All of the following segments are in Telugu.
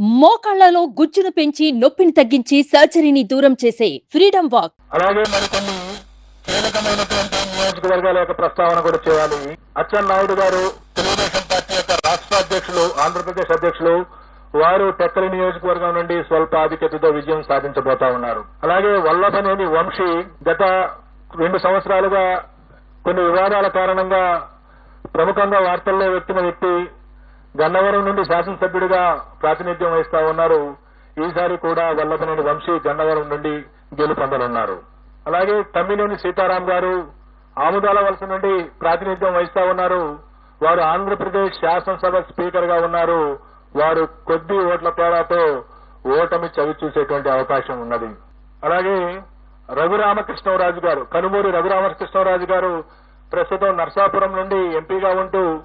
మోకాళ్ళలో గుజ్జును పెంచి నొప్పిని తగ్గించి సర్జరీని దూరం చేసే ఫ్రీడమ్ వాక్. అలాగే మరికొన్ని కీలకమైనటువంటి నియోజకవర్గాల యొక్క ప్రస్తావన కూడా చేయాలి. అచ్చెన్నాయుడు గారు తెలుగుదేశం పార్టీ యొక్క రాష్ట్ర అధ్యక్షులు ఆంధ్రప్రదేశ్ అధ్యక్షులు వారు టెక్కలి నియోజకవర్గం నుండి స్వల్ప ఆధిక్యతతో విజయం సాధించబోతా ఉన్నారు. అలాగే వల్లభనేని వంశీ గత రెండు సంవత్సరాలుగా కొన్ని వివాదాల కారణంగా ప్రముఖంగా వార్తల్లో వ్యక్తిన వ్యక్తి గన్నవరం నుండి శాసనసభ్యుడిగా ప్రాతినిధ్యం వహిస్తా ఉన్నారు. ఈసారి కూడా వల్లభనేని వంశీ గన్నవరం నుండి గెలుపొందనున్నారు. అలాగే తమ్మినేని సీతారాం గారు ఆముదాల వలస నుండి ప్రాతినిధ్యం వహిస్తా ఉన్నారు. వారు ఆంధ్రప్రదేశ్ శాసనసభ స్పీకర్గా ఉన్నారు. వారు కొద్ది ఓట్ల తేడాతో ఓటమి చవి చూసేటువంటి అవకాశం ఉన్నది. అలాగే రఘురామకృష్ణరాజు గారు కనుమూరి రఘురామకృష్ణరాజు గారు ప్రస్తుతం నర్సాపురం నుండి ఎంపీగా ఉంటూ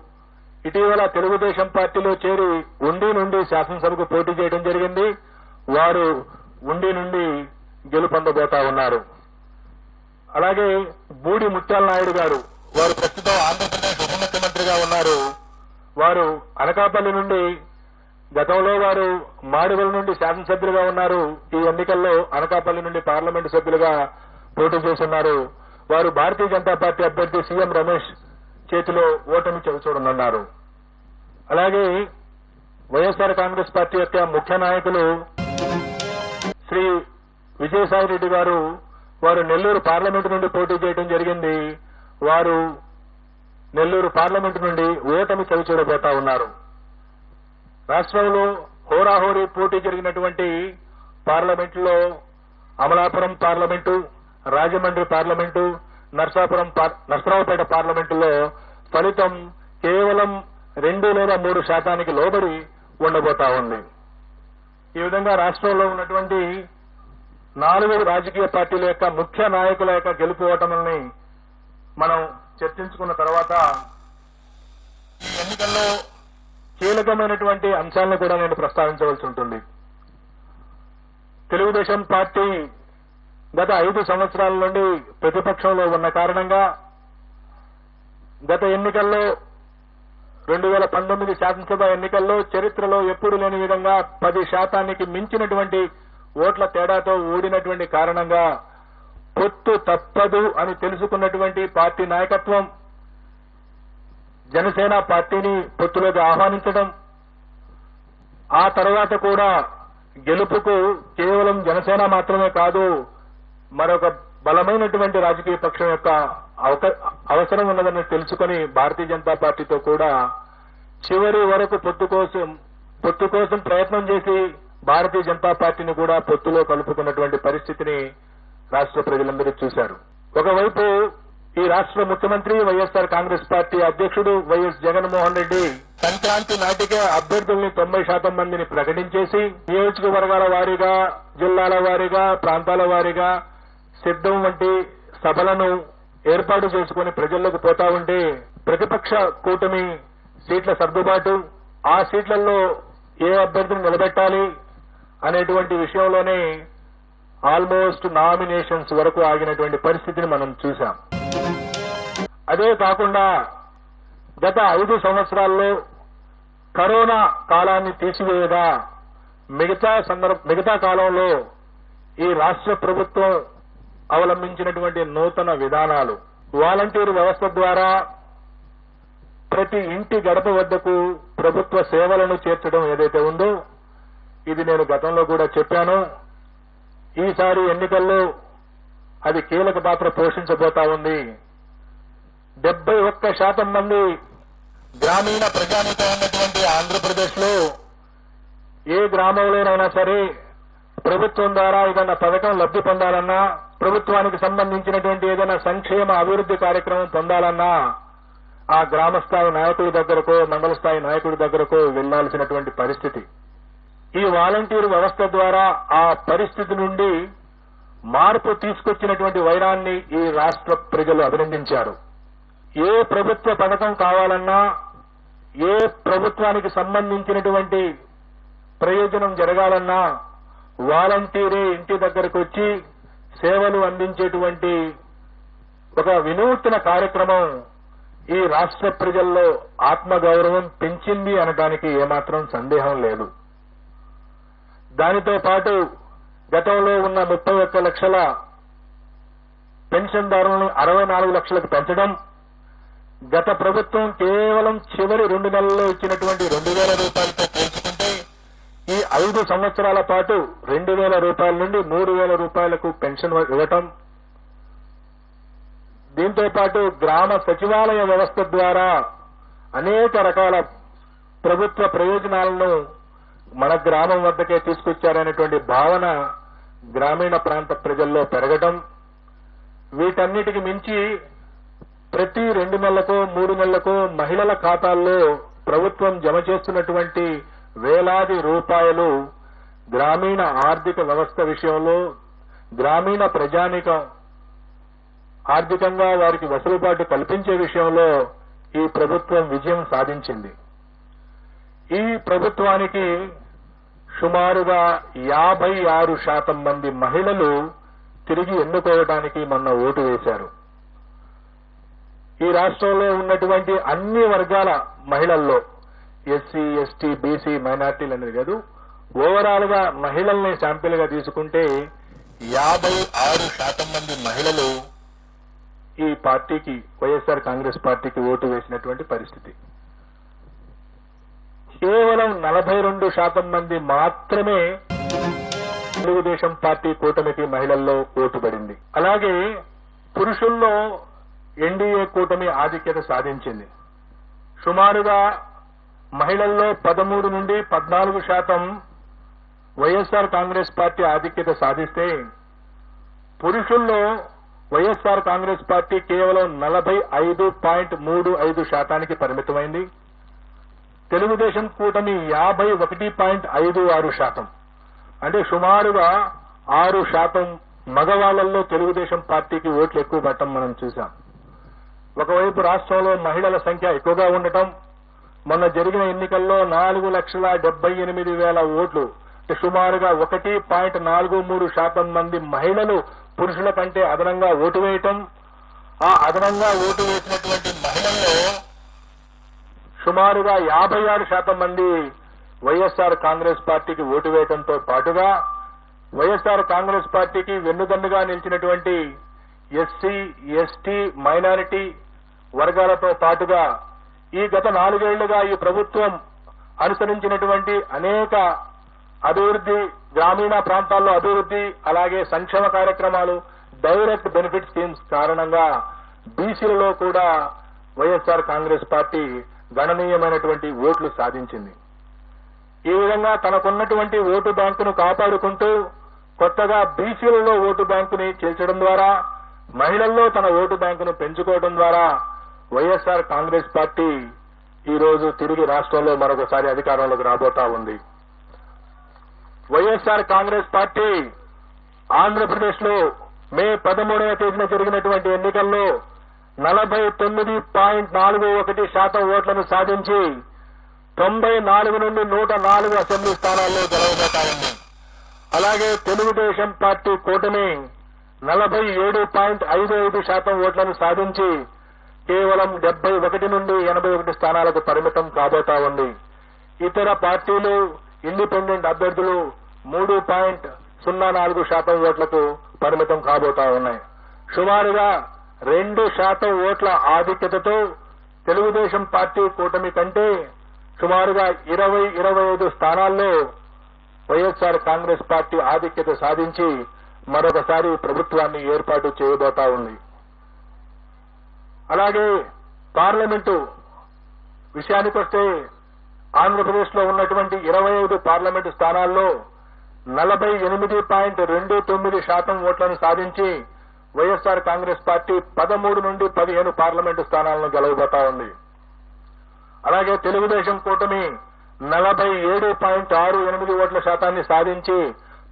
ఇటీవల తెలుగుదేశం పార్టీలో చేరి ఉండి నుండి శాసనసభకు పోటీ చేయడం జరిగింది. వారు ఉండి నుండి గెలుపొందబోతా ఉన్నారు. అలాగే బూడి ముత్యాల నాయుడు గారు వారు ప్రస్తుతం ఆంధ్రప్రదేశ్ ఉప ముఖ్యమంత్రిగా ఉన్నారు. వారు అనకాపల్లి నుండి గతంలో వారు మాడుగుల నుండి శాసనసభ్యులుగా ఉన్నారు. ఈ ఎన్నికల్లో అనకాపల్లి నుండి పార్లమెంటు సభ్యులుగా పోటీ చేస్తున్నారు. వారు భారతీయ జనతా పార్టీ అభ్యర్థి సీఎం రమేష్ చేతిలో ఓటమి చవిచూడనున్నారు అలాగే వైఎస్ఆర్ కాంగ్రెస్ పార్టీ యొక్క ముఖ్య నాయకులు శ్రీ విజయసాయి రెడ్డి గారు వారు నెల్లూరు పార్లమెంటు నుండి పోటీ చేయడం జరిగింది. వారు నెల్లూరు పార్లమెంటు నుండి ఓటమి చవిచూడబోతా ఉన్నారు. రాష్ట్రంలో హోరాహోరీ పోటీ జరిగినటువంటి పార్లమెంటులో అమలాపురం పార్లమెంటు రాజమండ్రి పార్లమెంటు నర్సాపురం నర్సరావుపేట పార్లమెంటులో ఫలితం కేవలం రెండు లేదా మూడు శాతానికి లోబడి ఉండబోతా ఉంది. ఈ విధంగా రాష్ట్రంలో ఉన్నటువంటి నాలుగు రాజకీయ పార్టీల యొక్క ముఖ్య నాయకుల యొక్క గెలుపు ఓటముల్ని మనం చర్చించుకున్న తర్వాత ఎన్నికల్లో కీలకమైనటువంటి అంశాలను కూడా నేను ప్రస్తావించవలసి ఉంటుంది. తెలుగుదేశం పార్టీ గత ఐదు సంవత్సరాల నుండి ప్రతిపక్షంలో ఉన్న కారణంగా గత ఎన్నికల్లో రెండు వేల పంతొమ్మిది శాసనసభ ఎన్నికల్లో చరిత్రలో ఎప్పుడు లేని విధంగా పది శాతానికి మించినటువంటి ఓట్ల తేడాతో ఊడినటువంటి కారణంగా పొత్తు తప్పదు అని తెలుసుకున్నటువంటి పార్టీ నాయకత్వం జనసేన పార్టీని పొత్తులోకి ఆహ్వానించడం ఆ తర్వాత కూడా గెలుపుకు కేవలం జనసేన మాత్రమే కాదు మరొక బలమైనటువంటి రాజకీయ పక్షం యొక్క అవసరం ఉన్నదని తెలుసుకొని భారతీయ జనతా పార్టీతో కూడా చివరి వరకు పొత్తు కోసం పొత్తు కోసం ప్రయత్నం చేసి భారతీయ జనతా పార్టీని కూడా పొత్తులో కలుపుకున్నటువంటి పరిస్థితిని రాష్ట్ర ప్రజలందరూ చూశారు. ఒకవైపు ఈ రాష్ట్ర ముఖ్యమంత్రి వైఎస్ఆర్ కాంగ్రెస్ పార్టీ అధ్యక్షుడు వైఎస్ జగన్మోహన్ రెడ్డి సంక్రాంతి నాటికే అభ్యర్థుల్ని తొంభై శాతం మందిని ప్రకటించేసి నియోజకవర్గాల వారీగా జిల్లాల వారీగా ప్రాంతాల వారీగా సిద్ధం వంటి సభలను ఏర్పాటు చేసుకుని ప్రజల్లోకి పోతా ఉంటే ప్రతిపక్ష కూటమి సీట్ల సర్దుబాటు ఆ సీట్లలో ఏ అభ్యర్థిని నిలబెట్టాలి అనేటువంటి విషయంలోనే ఆల్మోస్ట్ నామినేషన్స్ వరకు ఆగినటువంటి పరిస్థితిని మనం చూశాం. అదే కాకుండా గత ఐదు సంవత్సరాల్లో కరోనా కాలాన్ని తీసివేయగా మిగతా సందర్భ మిగతా కాలంలో ఈ రాష్ట్ర ప్రభుత్వం అవలంబించినటువంటి నూతన విధానాలు. వాలంటీర్ వ్యవస్థ ద్వారా ప్రతి ఇంటి గడప వద్దకు ప్రభుత్వ సేవలను చేర్చడం ఏదైతే ఉందో ఇది నేను గతంలో కూడా చెప్పాను. ఈసారి ఎన్నికల్లో అది కీలక పాత్ర పోషించబోతా ఉంది. డెబ్బై ఒక్క శాతం మంది గ్రామీణ ప్రజానీకం ఉన్నటువంటి ఆంధ్రప్రదేశ్లో ఏ గ్రామంలోనైనా సరే ప్రభుత్వం ద్వారా ఏదైనా పథకం లబ్ధి పొందాలన్నా ప్రభుత్వానికి సంబంధించినటువంటి ఏదైనా సంక్షేమ అభివృద్ధి కార్యక్రమం పొందాలన్నా ఆ గ్రామ స్థాయి నాయకుడి దగ్గరకో మండల స్థాయి నాయకుడి దగ్గరకో వెళ్ళాల్సినటువంటి పరిస్థితి. ఈ వాలంటీర్ వ్యవస్థ ద్వారా ఆ పరిస్థితి నుండి మార్పు తీసుకొచ్చినటువంటి వైరాన్ని ఈ రాష్ట్ర ప్రజలు అభినందించారు. ఏ ప్రభుత్వ పథకం కావాలన్నా ఏ ప్రభుత్వానికి సంబంధించినటువంటి ప్రయోజనం జరగాలన్నా వాలంటీరే ఇంటి దగ్గరకు వచ్చి సేవలు అందించేటువంటి ఒక వినూత్న కార్యక్రమం ఈ రాష్ట్ర ప్రజల్లో ఆత్మగౌరవం పెంచింది అనడానికి ఏమాత్రం సందేహం లేదు. దానితో పాటు గతంలో ఉన్న ముప్పై ఒక్క లక్షల పెన్షన్దారులను అరవై నాలుగు లక్షలకు పెంచడం గత ప్రభుత్వం కేవలం చివరి రెండు నెలల్లో ఇచ్చినటువంటి రెండు వేల రూపాయలతో పోల్చుకుంటే ఈ ఐదు సంవత్సరాల పాటు రెండు వేల రూపాయల నుండి మూడు వేల రూపాయలకు పెన్షన్ ఇవ్వటం దీంతో పాటు గ్రామ సచివాలయ వ్యవస్థ ద్వారా అనేక రకాల ప్రభుత్వ ప్రయోజనాలను మన గ్రామం వద్దకే తీసుకొచ్చారనేటువంటి భావన గ్రామీణ ప్రాంత ప్రజల్లో పెరగటం వీటన్నిటికి మించి ప్రతి రెండు నెలలకు మూడు నెలలకు మహిళల ఖాతాల్లో ప్రభుత్వం జమ చేస్తున్నటువంటి వేలాది రూపాయలు గ్రామీణ ఆర్థిక వ్యవస్థ విషయంలో గ్రామీణ ప్రజానికం ఆర్థికంగా వారికి వెసులుబాటు కల్పించే విషయంలో ఈ ప్రభుత్వం విజయం సాధించింది. ఈ ప్రభుత్వానికి సుమారుగా యాభై ఆరు శాతం మంది మహిళలు తిరిగి ఎన్నుకోవడానికి మొన్న ఓటు వేశారు. ఈ రాష్ట్రంలో ఉన్నటువంటి అన్ని వర్గాల మహిళల్లో ఎస్సీ ఎస్టీ బీసీ మైనార్టీలు అనేది కాదు. ఓవరాల్గా మహిళల్ని శాంపిల్గా తీసుకుంటే యాభై ఆరు శాతం మంది మహిళలు ఈ పార్టీకి వైఎస్ఆర్ కాంగ్రెస్ పార్టీకి ఓటు వేసినటువంటి పరిస్థితి. కేవలం నలభై రెండు శాతం మంది మాత్రమే తెలుగుదేశం పార్టీ కూటమికి మహిళల్లో ఓటు పడింది. అలాగే పురుషుల్లో ఎన్డీఏ కూటమి ఆధిక్యత సాధించింది. సుమారుగా మహిళల్లో పదమూడు నుండి పద్నాలుగు శాతం వైఎస్ఆర్ కాంగ్రెస్ పార్టీ ఆధిక్యత సాధిస్తే పురుషుల్లో వైఎస్ఆర్ కాంగ్రెస్ పార్టీ కేవలం నలభై ఐదు పాయింట్ మూడు ఐదు శాతానికి పరిమితమైంది. తెలుగుదేశం కూటమి యాభై ఒకటి పాయింట్ ఐదు ఆరు శాతం. అంటే సుమారుగా ఆరు శాతం మగవాళ్ళలో తెలుగుదేశం పార్టీకి ఓట్లు ఎక్కువ పట్టడం మనం చూశాం. ఒకవైపు రాష్ట్రంలో మహిళల సంఖ్య ఎక్కువగా ఉండటం మొన్న జరిగిన ఎన్నికల్లో నాలుగు లక్షల డెబ్బై ఎనిమిది వేల ఓట్లు. సుమారుగా ఒకటి పాయింట్ నాలుగు మూడు శాతం మంది మహిళలు పురుషుల కంటే అదనంగా ఓటు వేయటం. ఆ అదనంగా ఓటు వేసినటువంటి మహిళల్లో సుమారుగా యాభై ఆరు శాతం మంది వైఎస్ఆర్ కాంగ్రెస్ పార్టీకి ఓటు వేయటంతో పాటుగా వైఎస్ఆర్ కాంగ్రెస్ పార్టీకి వెన్నుదన్నుగా నిలిచినటువంటి ఎస్సీ ఎస్టీ మైనారిటీ వర్గాలతో పాటుగా ఈ గత నాలుగేళ్ళుగా ఈ ప్రభుత్వం అనుసరించినటువంటి అనేక అభివృద్ధి గ్రామీణ ప్రాంతాల్లో అభివృద్ధి అలాగే సంక్షేమ కార్యక్రమాలు డైరెక్ట్ బెనిఫిట్ స్కీమ్స్ కారణంగా బీసీలలో కూడా వైఎస్ఆర్ కాంగ్రెస్ పార్టీ గణనీయమైనటువంటి ఓట్లు సాధించింది. ఈ విధంగా తనకున్నటువంటి ఓటు బ్యాంకును కాపాడుకుంటూ కొత్తగా బీసీలలో ఓటు బ్యాంకుని చేర్చడం ద్వారా మహిళల్లో తన ఓటు బ్యాంకును పెంచుకోవడం ద్వారా వైఎస్ఆర్ కాంగ్రెస్ పార్టీ ఈ రోజు తిరిగి రాష్ట్రంలో మరొకసారి అధికారంలోకి రాబోతా ఉంది. వైఎస్ఆర్ కాంగ్రెస్ పార్టీ ఆంధ్రప్రదేశ్లో మే పదమూడవ తేదీన జరిగినటువంటి ఎన్నికల్లో నలభై తొమ్మిది పాయింట్ నాలుగు ఒకటి శాతం ఓట్లను సాధించి తొంభై నాలుగు నుండి నూట నాలుగు అసెంబ్లీ స్థానాల్లో గెలవబోతా ఉంది. అలాగే తెలుగుదేశం పార్టీ కూటమి నలభై ఏడు పాయింట్ ఐదు ఐదు శాతం ఓట్లను సాధించి కేవలం డెబ్బై ఒకటి నుండి ఎనభై ఒకటి స్థానాలకు పరిమితం కాబోతా ఉంది ఇతర పార్టీలు ఇండిపెండెంట్ అభ్యర్థులు మూడు పాయింట్ సున్నా నాలుగు శాతం ఓట్లకు పరిమితం కాబోతా ఉన్నాయి సుమారుగా రెండు శాతం ఓట్ల ఆధిక్యతతో తెలుగుదేశం పార్టీ కూటమి కంటే సుమారుగా ఇరవై ఇరవై ఐదు స్థానాల్లో వైఎస్ఆర్ కాంగ్రెస్ పార్టీ ఆధిక్యత సాధించి మరొకసారి ప్రభుత్వాన్ని ఏర్పాటు చేయబోతా ఉంది. అలాగే పార్లమెంటు విషయానికొస్తే ఆంధ్రప్రదేశ్లో ఉన్నటువంటి ఇరవై ఐదు పార్లమెంటు స్థానాల్లో నలభై ఎనిమిది పాయింట్ రెండు తొమ్మిది శాతం ఓట్లను సాధించి వైఎస్ఆర్ కాంగ్రెస్ పార్టీ పదమూడు నుండి పదిహేను పార్లమెంటు స్థానాలను గెలవబోతా ఉంది. అలాగే తెలుగుదేశం కూటమి నలభై ఏడు పాయింట్ ఆరు ఎనిమిది ఓట్ల శాతాన్ని సాధించి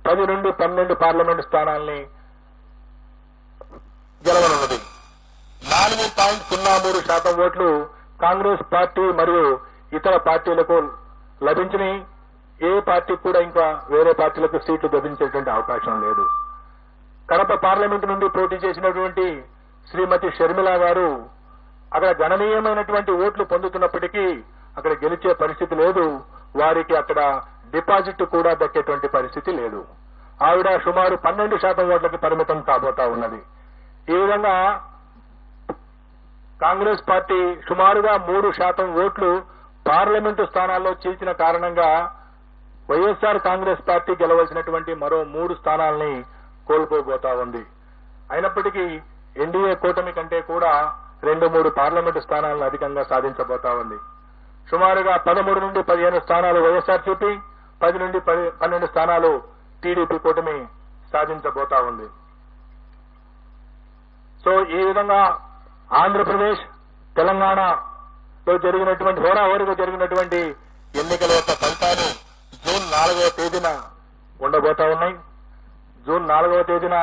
పది నుండి పన్నెండు పార్లమెంటు స్థానాల్ని గెలవనున్నది. నాలుగు పాయింట్ సున్నా మూడు శాతం ఓట్లు కాంగ్రెస్ పార్టీ మరియు ఇతర పార్టీలకు లభించినాయి. ఏ పార్టీ కూడా ఇంకా వేరే పార్టీలకు సీట్లు లభించేటువంటి అవకాశం లేదు. కడప పార్లమెంటు నుండి పోటీ చేసినటువంటి శ్రీమతి షర్మిల గారు అక్కడ గణనీయమైనటువంటి ఓట్లు పొందుతున్నప్పటికీ అక్కడ గెలిచే పరిస్థితి లేదు. వారికి అక్కడ డిపాజిట్ కూడా దక్కేటువంటి పరిస్థితి లేదు. ఆవిడ సుమారు పన్నెండు శాతం ఓట్లకి పరిమితం కాబోతా ఉన్నది. ఈ విధంగా కాంగ్రెస్ పార్టీ సుమారుగా మూడు శాతం ఓట్లు పార్లమెంటు స్థానాల్లో చీల్చిన కారణంగా వైఎస్ఆర్ కాంగ్రెస్ పార్టీ గెలవలసినటువంటి మరో మూడు స్థానాల్ని కోల్పోబోతా ఉంది. అయినప్పటికీ ఎన్డీఏ కూటమి కంటే కూడా రెండు మూడు పార్లమెంటు స్థానాలను అధికంగా సాధించబోతా ఉంది. సుమారుగా పదమూడు నుండి పదిహేను స్థానాలు వైఎస్ఆర్సీపీ పది నుండి పది పన్నెండు స్థానాలు టీడీపీ కూటమి సాధించబోతా ఉంది. సో ఈ విధంగా ఆంధ్రప్రదేశ్ తెలంగాణలో జరిగినటువంటి హోరాహోరీగా జరిగినటువంటి ఎన్నికల యొక్క ఫలితాలు జూన్ నాలుగవ తేదీన ఉండబోతా ఉన్నాయి. జూన్ నాలుగవ తేదీన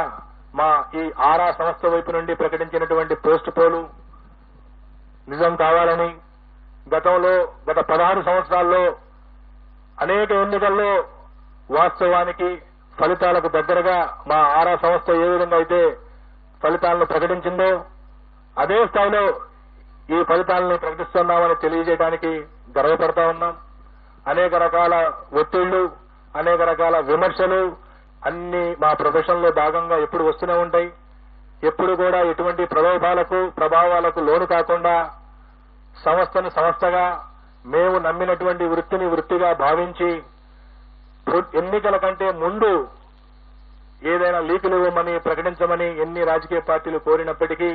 మా ఈ ఆరా సంస్థ వైపు నుండి ప్రకటించినటువంటి పోస్ట్ పోలు నిజం కావాలని గతంలో గత పదహారు సంవత్సరాల్లో అనేక ఎన్నికల్లో వాస్తవానికి ఫలితాలకు దగ్గరగా మా ఆరా సంస్థ ఏ విధంగా అయితే ఫలితాలను ప్రకటించిందో అదే స్థాయిలో ఈ ఫలితాలను ప్రకటిస్తున్నామని తెలియజేయడానికి గర్వపడతా ఉన్నాం. అనేక రకాల ఒత్తిళ్ళు అనేక రకాల విమర్శలు అన్ని మా ప్రదర్శనలో భాగంగా ఎప్పుడు వస్తూనే ఉంటాయి. ఎప్పుడు కూడా ఎటువంటి ప్రలోభాలకు ప్రభావాలకు లోను కాకుండా సంస్థను సంస్థగా మేము నమ్మినటువంటి వృత్తిని వృత్తిగా భావించి ఎన్నికల కంటే ముందు ఏదైనా లీకులు ఇవ్వమని ప్రకటించమని ఎన్ని రాజకీయ పార్టీలు కోరినప్పటికీ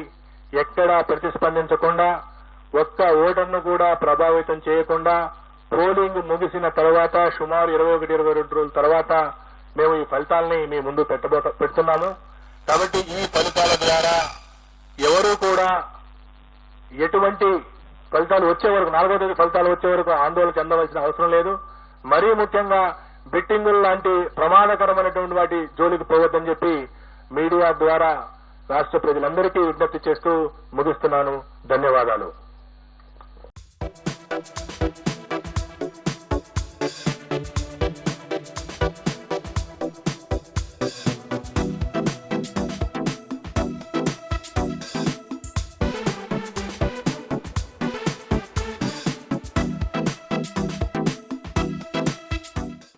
ఎక్కడా ప్రతిస్పందించకుండా ఒక్క ఓటర్ను కూడా ప్రభావితం చేయకుండా పోలింగ్ ముగిసిన తర్వాత సుమారు ఇరవై ఒకటి ఇరవై రెండు రోజుల తర్వాత మేము ఈ ఫలితాలని మీ ముందు పెట్టబో పెడుతున్నాము. కాబట్టి ఈ ఫలితాల ద్వారా ఎవరూ కూడా ఎటువంటి ఫలితాలు వచ్చే వరకు నాలుగో తేదీ ఫలితాలు వచ్చే వరకు ఆందోళన చెందవలసిన అవసరం లేదు. మరీ ముఖ్యంగా బెట్టింగులు లాంటి ప్రమాదకరమైనటువంటి వాటి జోలికి పోవద్దని చెప్పి మీడియా ద్వారా రాష్ట్ర ప్రజలందరికీ విజ్ఞప్తి చేస్తూ ముగిస్తున్నాను. ధన్యవాదాలు.